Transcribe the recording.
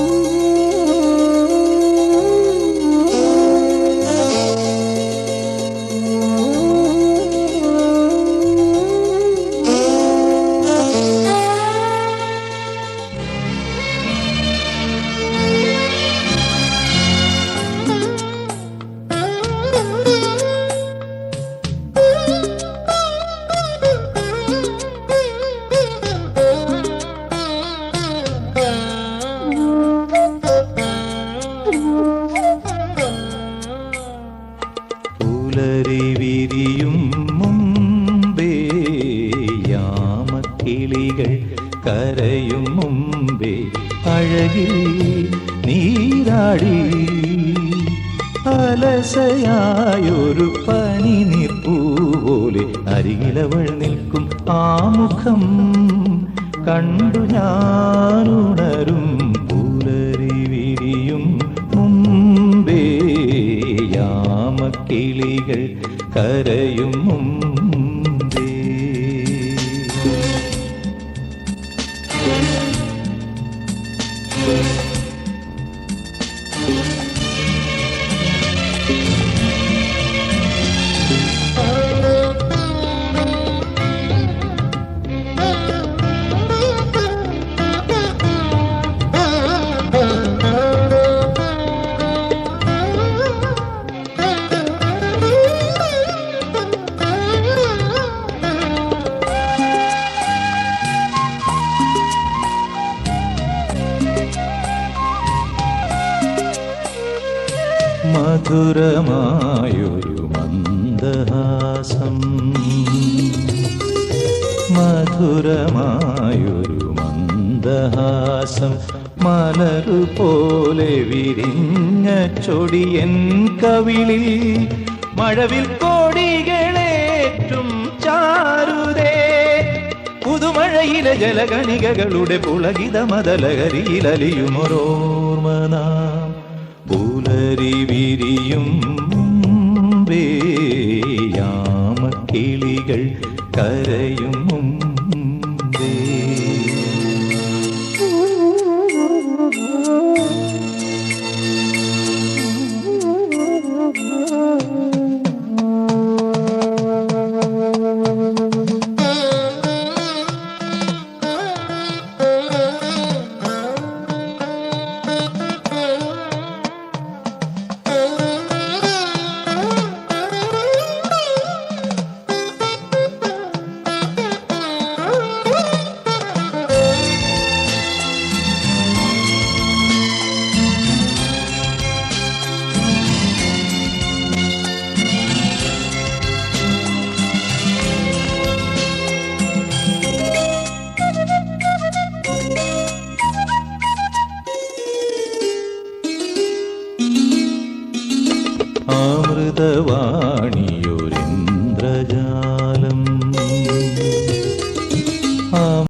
പുലരി മുമ്പേ അഴകിൽ നീരാടി അലസയായൊരു പനി നിപ്പൂപോലെ അരികിലവൾ നിൽക്കും ആ മുഖം കണ്ടു ഞാനുണരും മധുരമായൊരു മന്ദഹാസം. മധുരമായൊരു മന്ദഹാസം. മലരു പോലെ വിരിഞ്ഞ ചൊടിയൻ കവിളിൽ മഴവിൽ കോടികളേറ്റും ചാരുതേ. പുതുമഴയിലെ ജലഗണികകളുടെ പുളകിത മതലകരിയിലലിയുമൊരോർമ നാം. പുലരി കരയും മുമ്പേ ಕೊಟ್ಟವಾ